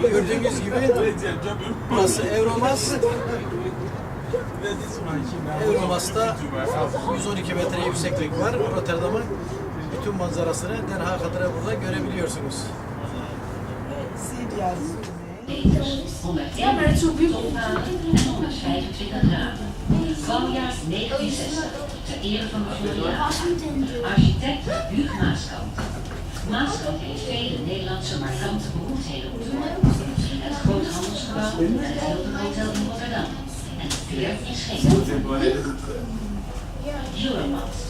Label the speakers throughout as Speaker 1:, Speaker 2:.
Speaker 1: Gördüğünüz gibi burası Euromas. Euromas'ta 112 metre yükseklik var. Rotterdam'ın bütün manzarasını Den Haag adına burada görebiliyorsunuz.
Speaker 2: Ja, maar het is topmaten en 125 graden. Bouwjaar 69, ter ere van de Floriade. Architect Huug Maaskant. Maaskant heeft vele Nederlandse markante beroemdheden ontworpen. Het grote handelsgebouw, het Hilton Hotel in Rotterdam en het Pier in Scheveningen. Euromast,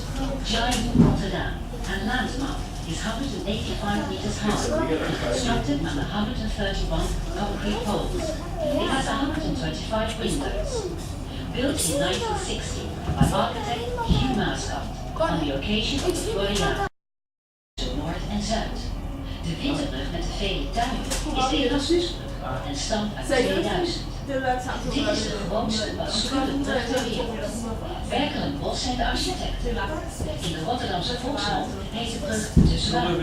Speaker 2: giant Rotterdam and landmark is 185 meters high and constructed on the 131 concrete poles. It has 125 windows. Built in 1960 by architect Hugh Maskant on the occasion of the Floriade. Noord en Zuid. De winterbrug met de vele tuinen is de Erasmusbrug en stamt uit 2000. Dit is de grootste beschutting brug ter wereld. Werkelijk Bos zijn de architecten. In de Rotterdamse volksmond heet de brug de Zwaan. De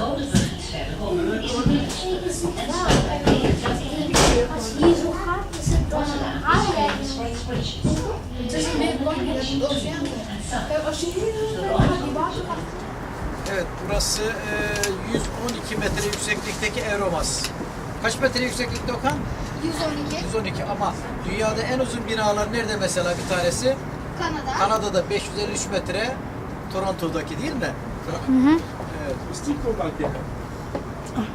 Speaker 2: rode brug iets verderop is de en staat uit 1901.
Speaker 3: Als je hier zo gaat, is het dan een
Speaker 2: is
Speaker 3: aanrijding. Het is belangrijk dan dat.
Speaker 2: And some.
Speaker 3: Als je hier zo gaat,
Speaker 1: Evet burası e, 112 metre yükseklikteki Euromas. Kaç metre yükseklikte Okan?
Speaker 3: 112.
Speaker 1: 112 ama dünyada en uzun binalar nerede mesela bir tanesi?
Speaker 3: Kanada.
Speaker 1: Kanada'da 553 metre, Toronto'daki değil mi? Evet.
Speaker 3: Ook een twee keer. Twee,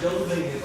Speaker 3: buscando o bem